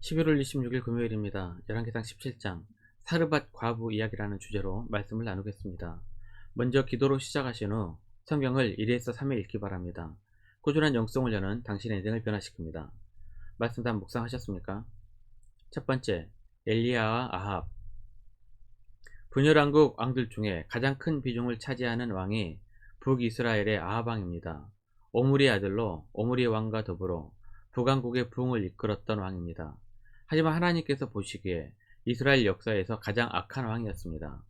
11월 26일 금요일입니다. 열왕기상 17장 사르밧 과부 이야기라는 주제로 말씀을 나누겠습니다. 먼저 기도로 시작하신 후 성경을 1에서 3회 읽기 바랍니다. 꾸준한 영성을 여는 당신의 인생을 변화시킵니다. 말씀 다 묵상하셨습니까? 첫 번째, 엘리야와 아합 분열왕국 왕들 중에 가장 큰 비중을 차지하는 왕이 북이스라엘의 아합왕입니다. 오므리 아들로 오므리 왕과 더불어 북왕국의 부흥을 이끌었던 왕입니다. 하지만 하나님께서 보시기에 이스라엘 역사에서 가장 악한 왕이었습니다.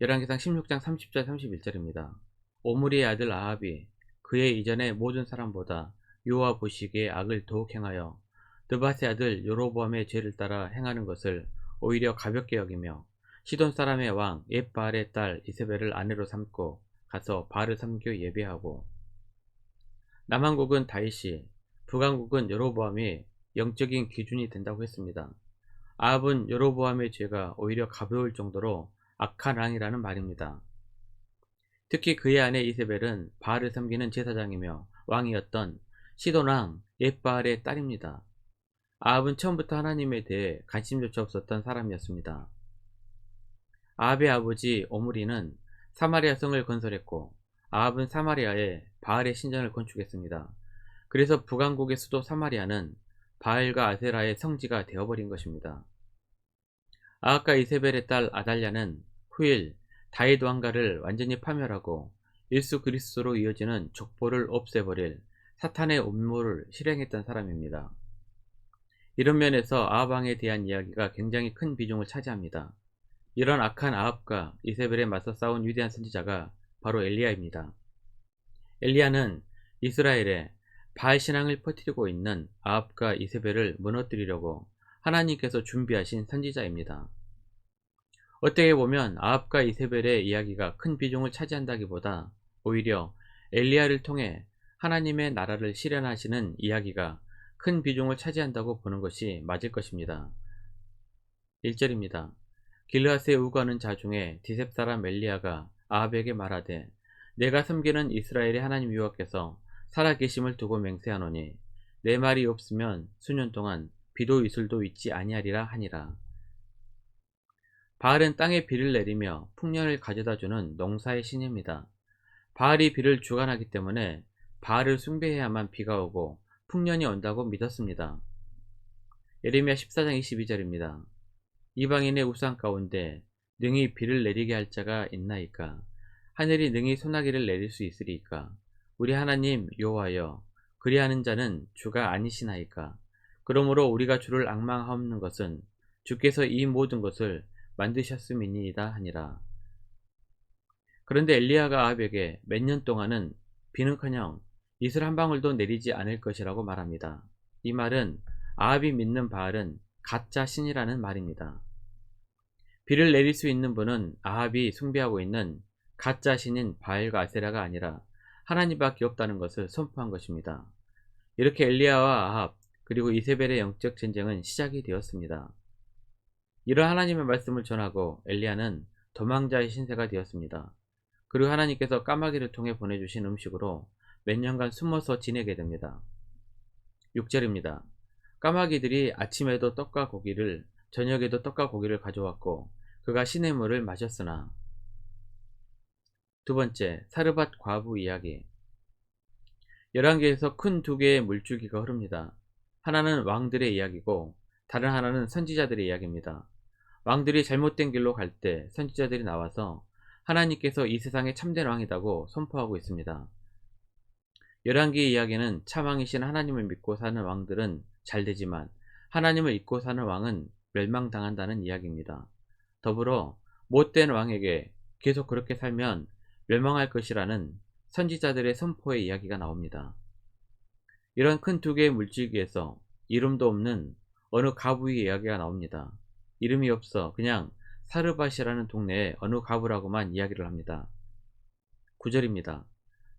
열왕기상 16장 30절 31절입니다. 오므리의 아들 아합이 그의 이전의 모든 사람보다 요와 보시기에 악을 더욱 행하여 드바스의 아들 요로보암의 죄를 따라 행하는 것을 오히려 가볍게 여기며 시돈 사람의 왕 옛바알의 딸 이세벨을 아내로 삼고 가서 바알을 섬겨 예배하고 남한국은 다윗이 북한국은 여로보암이 영적인 기준이 된다고 했습니다. 아합은 여로보암의 죄가 오히려 가벼울 정도로 악한 왕이라는 말입니다. 특히 그의 아내 이세벨은 바알을 섬기는 제사장이며 왕이었던 시돈왕 옛바알의 딸입니다. 아합은 처음부터 하나님에 대해 관심조차 없었던 사람이었습니다. 아합의 아버지 오므리는 사마리아 성을 건설했고 아합은 사마리아에 바알의 신전을 건축했습니다. 그래서 북왕국의 수도 사마리아는 바알과 아세라의 성지가 되어버린 것입니다. 아합과 이세벨의 딸 아달랴는 후일 다윗 왕가를 완전히 파멸하고 일수 그리스도로 이어지는 족보를 없애버릴 사탄의 음모를 실행했던 사람입니다. 이런 면에서 아합 왕에 대한 이야기가 굉장히 큰 비중을 차지합니다. 이런 악한 아합과 이세벨에 맞서 싸운 위대한 선지자가 바로 엘리야입니다. 엘리야는 이스라엘에 바알 신앙을 퍼뜨리고 있는 아합과 이세벨을 무너뜨리려고 하나님께서 준비하신 선지자입니다. 어떻게 보면 아합과 이세벨의 이야기가 큰 비중을 차지한다기보다 오히려 엘리야를 통해 하나님의 나라를 실현하시는 이야기가 큰 비중을 차지한다고 보는 것이 맞을 것입니다. 1절입니다. 길르앗에 우거하는 자 중에 디셉 사람 엘리야가 아합에게 말하되 내가 섬기는 이스라엘의 하나님 여호와께서 살아계심을 두고 맹세하노니 내 말이 없으면 수년 동안 비도 이슬도 있지 아니하리라 하니라. 바알은 땅에 비를 내리며 풍년을 가져다주는 농사의 신입니다. 바알이 비를 주관하기 때문에 바알을 숭배해야만 비가 오고 풍년이 온다고 믿었습니다. 예레미야 14장 22절입니다. 이방인의 우상 가운데 능히 비를 내리게 할 자가 있나이까? 하늘이 능히 소나기를 내릴 수 있으리까? 우리 하나님 여호와여 그리하는 자는 주가 아니시나이까? 그러므로 우리가 주를 악망하옵는 것은 주께서 이 모든 것을 만드셨음이니이다 하니라. 그런데 엘리야가 아합에게 몇 년 동안은 비는커녕 이슬 한 방울도 내리지 않을 것이라고 말합니다. 이 말은 아합이 믿는 바알은 가짜 신이라는 말입니다. 비를 내릴 수 있는 분은 아합이 숭배하고 있는 가짜 신인 바알과 아세라가 아니라 하나님밖에 없다는 것을 선포한 것입니다. 이렇게 엘리야와 아합 그리고 이세벨의 영적 전쟁은 시작이 되었습니다. 이런 하나님의 말씀을 전하고 엘리야는 도망자의 신세가 되었습니다. 그리고 하나님께서 까마귀를 통해 보내주신 음식으로 몇 년간 숨어서 지내게 됩니다. 6절입니다. 까마귀들이 아침에도 떡과 고기를 저녁에도 떡과 고기를 가져왔고 그가 신의 물을 마셨으나 두 번째 사르밧 과부 이야기 열왕기에서 큰 두 개의 물줄기가 흐릅니다. 하나는 왕들의 이야기고 다른 하나는 선지자들의 이야기입니다. 왕들이 잘못된 길로 갈 때 선지자들이 나와서 하나님께서 이 세상의 참된 왕이라고 선포하고 있습니다. 열왕기 이야기는 참왕이신 하나님을 믿고 사는 왕들은 잘 되지만 하나님을 잊고 사는 왕은 멸망당한다는 이야기입니다. 더불어 못된 왕에게 계속 그렇게 살면 멸망할 것이라는 선지자들의 선포의 이야기가 나옵니다. 이런 큰 두 개의 물질기에서 이름도 없는 어느 가부의 이야기가 나옵니다. 이름이 없어 그냥 사르밧이라는 동네에 어느 가부라고만 이야기를 합니다. 9절입니다.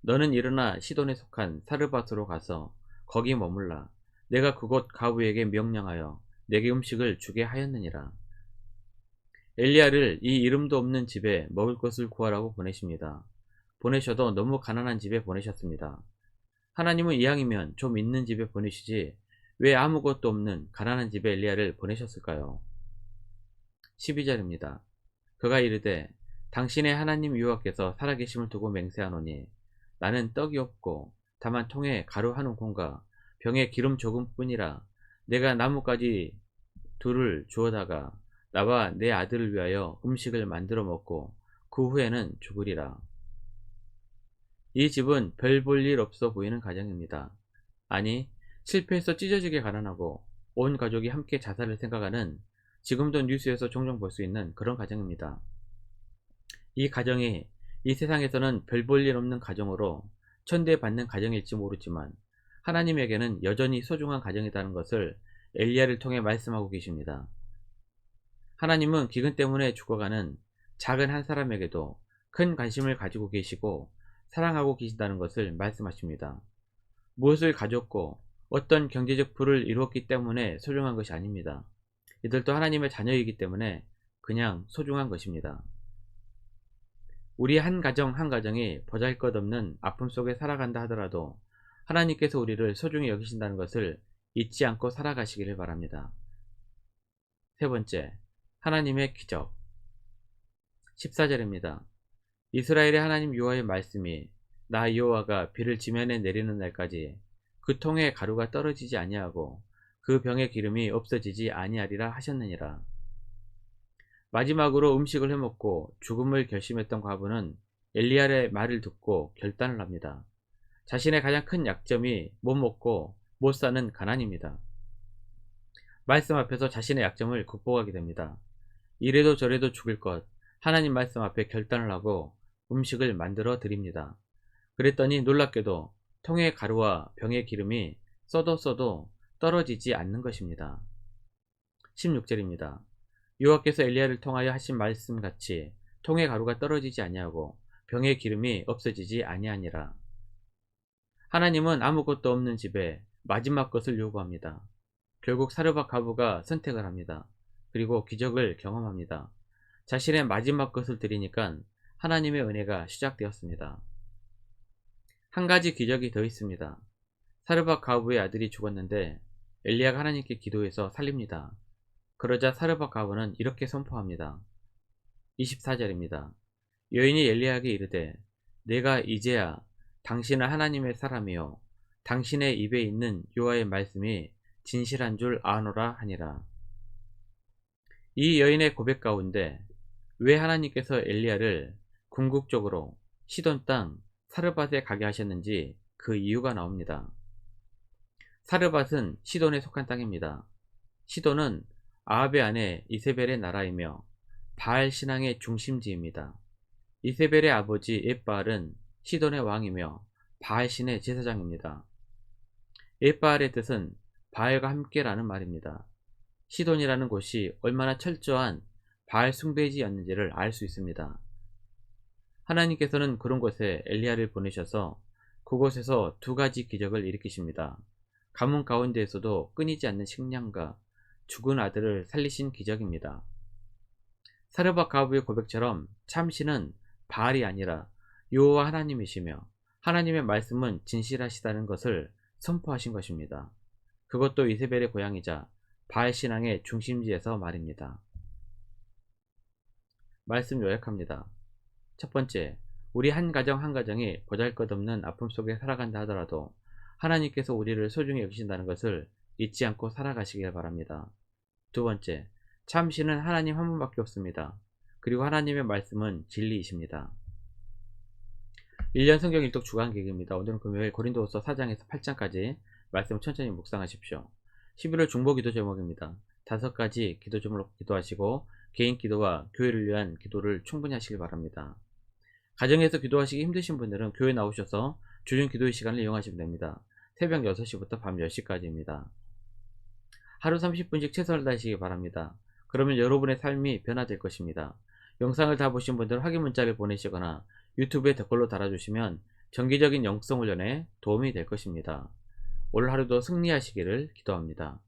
너는 일어나 시돈에 속한 사르밧으로 가서 거기 머물라. 내가 그곳 가부에게 명령하여 내게 음식을 주게 하였느니라. 엘리야를 이 이름도 없는 집에 먹을 것을 구하라고 보내십니다. 보내셔도 너무 가난한 집에 보내셨습니다. 하나님은 이왕이면 좀 있는 집에 보내시지 왜 아무것도 없는 가난한 집에 엘리야를 보내셨을까요? 12절입니다. 그가 이르되 당신의 하나님 여호와께서 살아계심을 두고 맹세하노니 나는 떡이 없고 다만 통에 가루 한 움큼과 병에 기름 조금뿐이라 내가 나뭇가지 둘을 주어다가 나와 내 아들을 위하여 음식을 만들어 먹고 그 후에는 죽으리라. 이 집은 별 볼 일 없어 보이는 가정입니다. 아니 실패해서 찢어지게 가난하고 온 가족이 함께 자살을 생각하는 지금도 뉴스에서 종종 볼 수 있는 그런 가정입니다. 이 가정이 이 세상에서는 별 볼 일 없는 가정으로 천대받는 가정일지 모르지만 하나님에게는 여전히 소중한 가정이라는 것을 엘리야를 통해 말씀하고 계십니다. 하나님은 기근 때문에 죽어가는 작은 한 사람에게도 큰 관심을 가지고 계시고 사랑하고 계신다는 것을 말씀하십니다. 무엇을 가졌고 어떤 경제적 부를 이루었기 때문에 소중한 것이 아닙니다. 이들도 하나님의 자녀이기 때문에 그냥 소중한 것입니다. 우리 한 가정 한 가정이 보잘것없는 아픔 속에 살아간다 하더라도 하나님께서 우리를 소중히 여기신다는 것을 잊지 않고 살아가시기를 바랍니다. 세 번째, 하나님의 기적 14절입니다. 이스라엘의 하나님 여호와의 말씀이 나 여호와가 비를 지면에 내리는 날까지 그 통에 가루가 떨어지지 아니하고 그 병의 기름이 없어지지 아니하리라 하셨느니라. 마지막으로 음식을 해먹고 죽음을 결심했던 과부는 엘리야의 말을 듣고 결단을 합니다. 자신의 가장 큰 약점이 못 먹고 못 사는 가난입니다. 말씀 앞에서 자신의 약점을 극복하게 됩니다. 이래도 저래도 죽을 것, 하나님 말씀 앞에 결단을 하고 음식을 만들어 드립니다. 그랬더니 놀랍게도 통의 가루와 병의 기름이 써도 써도 떨어지지 않는 것입니다. 16절입니다. 여호와께서 엘리야를 통하여 하신 말씀 같이 통의 가루가 떨어지지 아니하고 병의 기름이 없어지지 아니하니라. 하나님은 아무것도 없는 집에 마지막 것을 요구합니다. 결국 사르밧 가부가 선택을 합니다. 그리고 기적을 경험합니다. 자신의 마지막 것을 드리니까 하나님의 은혜가 시작되었습니다. 한 가지 기적이 더 있습니다. 사르밧 가부의 아들이 죽었는데 엘리야가 하나님께 기도해서 살립니다. 그러자 사르밧 가부는 이렇게 선포합니다. 24절입니다. 여인이 엘리야에게 이르되 내가 이제야 당신은 하나님의 사람이요 당신의 입에 있는 요하의 말씀이 진실한 줄 아노라 하니라. 이 여인의 고백 가운데 왜 하나님께서 엘리야를 궁극적으로 시돈 땅 사르밧에 가게 하셨는지 그 이유가 나옵니다. 사르밧은 시돈에 속한 땅입니다. 시돈은 아합의 아내 이세벨의 나라이며 바알 신앙의 중심지입니다. 이세벨의 아버지 에바알은 시돈의 왕이며 바알 신의 제사장입니다. 에바알의 뜻은 바알과 함께라는 말입니다. 시돈이라는 곳이 얼마나 철저한 바알 숭배지였는지를 알 수 있습니다. 하나님께서는 그런 곳에 엘리야를 보내셔서 그곳에서 두 가지 기적을 일으키십니다. 가문 가운데에서도 끊이지 않는 식량과 죽은 아들을 살리신 기적입니다. 사르밧 가부의 고백처럼 참신은 바알이 아니라 여호와 하나님이시며 하나님의 말씀은 진실하시다는 것을 선포하신 것입니다. 그것도 이세벨의 고향이자 바알 신앙의 중심지에서 말입니다. 말씀 요약합니다. 첫 번째, 우리 한 가정 한 가정이 보잘것없는 아픔 속에 살아간다 하더라도 하나님께서 우리를 소중히 여기신다는 것을 잊지 않고 살아가시길 바랍니다. 두 번째, 참신은 하나님 한 분밖에 없습니다. 그리고 하나님의 말씀은 진리이십니다. 1년 성경 일독 주간 계획입니다. 오늘은 금요일 고린도후서 4장에서 8장까지 말씀 천천히 묵상하십시오. 11월 중보 기도 제목입니다. 다섯 가지 기도 제목으로 기도하시고 개인 기도와 교회를 위한 기도를 충분히 하시길 바랍니다. 가정에서 기도하시기 힘드신 분들은 교회 나오셔서 주중 기도의 시간을 이용하시면 됩니다. 새벽 6시부터 밤 10시까지입니다. 하루 30분씩 최선을 다하시기 바랍니다. 그러면 여러분의 삶이 변화될 것입니다. 영상을 다 보신 분들은 확인 문자를 보내시거나 유튜브에 댓글로 달아주시면 정기적인 영성 훈련에 도움이 될 것입니다. 올 하루도 승리하시기를 기도합니다.